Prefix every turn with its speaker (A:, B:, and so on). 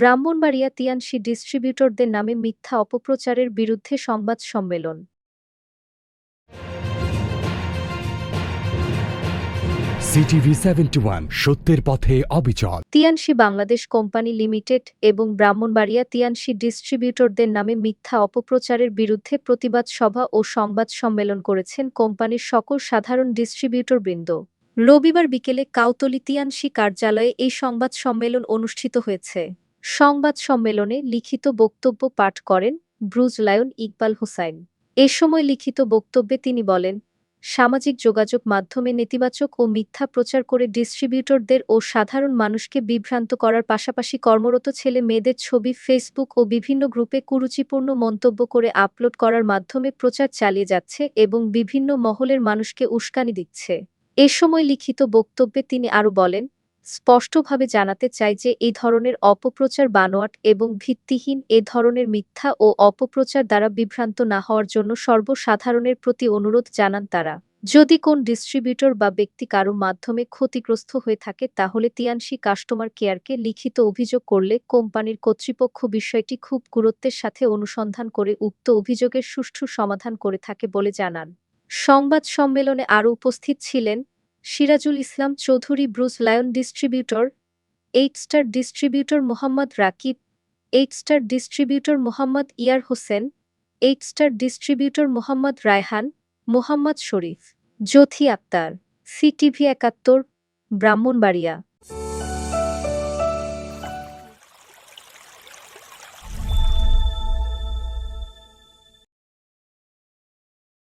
A: ব্রাহ্মণবাড়িয়া তিয়ানসি ডিস্ট্রিবিউটরদের নামে মিথ্যা অপপ্রচারের বিরুদ্ধে সংবাদ সম্মেলন।
B: সিটিভি সেভেন্টি ওয়ান সত্যের পথে অবিচল।
A: তিয়ানসি বাংলাদেশ কোম্পানি লিমিটেড এবং ব্রাহ্মণবাড়িয়া তিয়ানসি ডিস্ট্রিবিউটরদের নামে মিথ্যা অপপ্রচারের বিরুদ্ধে প্রতিবাদ সভা ও সংবাদ সম্মেলন করেছেন কোম্পানির সকল সাধারণ ডিস্ট্রিবিউটরবৃন্দ। রবিবার বিকেলে কাউতলি তিয়ানসি কার্যালয়ে এই সংবাদ সম্মেলন অনুষ্ঠিত হয়েছে। সংবাদ সম্মেলনে লিখিত বক্তব্য পাঠ করেন ব্রুজ লায়ন ইকবাল হোসাইন। এ সময় লিখিত বক্তব্যে তিনি বলেন, সামাজিক যোগাযোগ মাধ্যমে নেতিবাচক ও মিথ্যা প্রচার করে ডিস্ট্রিবিউটরদের ও সাধারণ মানুষকে বিভ্রান্ত করার পাশাপাশি কর্মরত ছেলে মেয়েদের ছবি, ফেসবুক ও বিভিন্ন গ্রুপে কুরুচিপূর্ণ মন্তব্য করে আপলোড করার মাধ্যমে প্রচার চালিয়ে যাচ্ছে এবং বিভিন্ন মহলের মানুষকে উস্কানি দিচ্ছে। এ সময় লিখিত বক্তব্যে তিনি আরও বলেন স্পষ্টভাবে জানাতে চাই যে এই ধরনের অপপ্রচার বানোয়াট এবং ভিত্তিহীন এ ধরনের মিথ্যা ও অপপ্রচার দ্বারা বিভ্রান্ত না হওয়ার জন্য সর্বসাধারণের প্রতি অনুরোধ জানান তারা। যদি কোন ডিস্ট্রিবিউটর বা ব্যক্তি কারও মাধ্যমে ক্ষতিগ্রস্ত হয়ে থাকে, তাহলে তিয়ানসি কাস্টমার কেয়ারকে লিখিত অভিযোগ করলে কোম্পানির কর্তৃপক্ষ বিষয়টি খুব গুরুত্বের সাথে অনুসন্ধান করে উক্ত অভিযোগের সুষ্ঠু সমাধান করে থাকে বলে জানান। সংবাদ সম্মেলনে আরও উপস্থিত ছিলেন Sirajul Islam Chowdhury, Bruce Lion distributor, eight star distributor Mohammad Rakib, eight star distributor Mohammad Yar Hossain, eight star distributor Mohammad Raihan, Mohammad Sharif. Jyothi Akter, CTV Ekattor, Brahmanbaria.